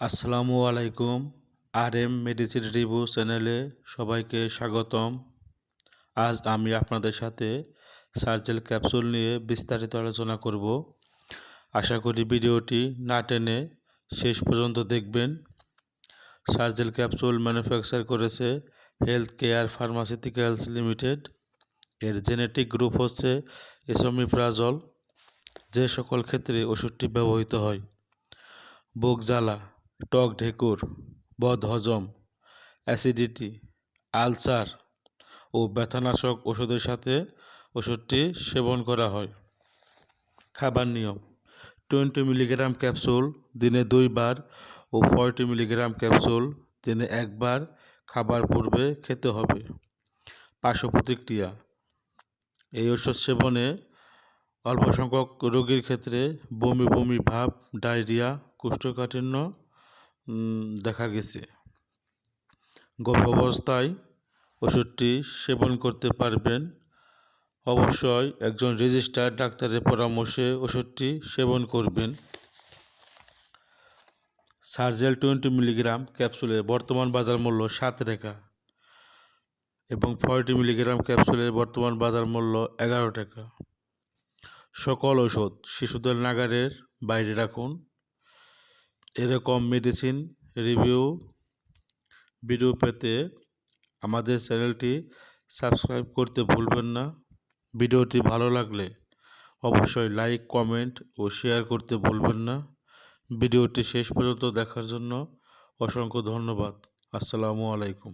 আসসালামু আলাইকুম আর M medicine review চ্যানেলে সবাইকে স্বাগতম। আজ আমি আপনাদের সাথে সার্জেল ক্যাপসুল নিয়ে বিস্তারিত আলোচনা করব। আশা করি ভিডিওটি না টেনে শেষ পর্যন্ত দেখবেন। সার্জেল ক্যাপসুল ম্যানুফ্যাকচার করেছে হেলথ কেয়ার ফার্মাসিউটিক্যালস লিমিটেড। এর জেনেটিক গ্রুপ হচ্ছে এসোমিপ্রাজল, যে সকল ক্ষেত্রে ওষুধটি ব্যবহৃত হয়। বুক জ্বালা টক ঢেকুর বদহজম অ্যাসিডিটি, আলসার ও ব্যথানাশক ওষুধের সাথে ওষুধটি সেবন করা হয়। খাবার নিয়ম, টোয়েন্টি মিলিগ্রাম ক্যাপসুল দিনে দুইবার ও ফর্টি মিলিগ্রাম ক্যাপসুল দিনে একবার খাবার পূর্বে খেতে হবে। পার্শ্ব প্রতিক্রিয়া, এই ওষুধ সেবনে অল্প সংখ্যক রোগীর ক্ষেত্রে বমি বমি ভাব, ডায়রিয়া, কোষ্ঠকাঠিন্য দেখা গেছে। গর্ভাবস্থায় ওষুধটি সেবন করতে পারবেন। অবশ্যই একজন রেজিস্টার ডাক্তারের পরামর্শে ওষুধটি সেবন করবেন। সার্জেল টোয়েন্টি মিলিগ্রাম ক্যাপসুলের বর্তমান বাজার মূল্য সাত টাকা এবং ফর্টি মিলিগ্রাম ক্যাপসুলের বর্তমান বাজার মূল্য এগারো টাকা। সকল ওষুধ শিশুদের নাগারের বাইরে রাখুন। এরকম মেডিসিন রিভিউ ভিডিও পেতে আমাদের চ্যানেলটি সাবস্ক্রাইব করতে ভুলবেন না। ভিডিওটি ভালো লাগলে অবশ্যই লাইক কমেন্ট ও শেয়ার করতে ভুলবেন না। ভিডিওটি শেষ পর্যন্ত দেখার জন্য অসংখ্য ধন্যবাদ। আসসালামু আলাইকুম।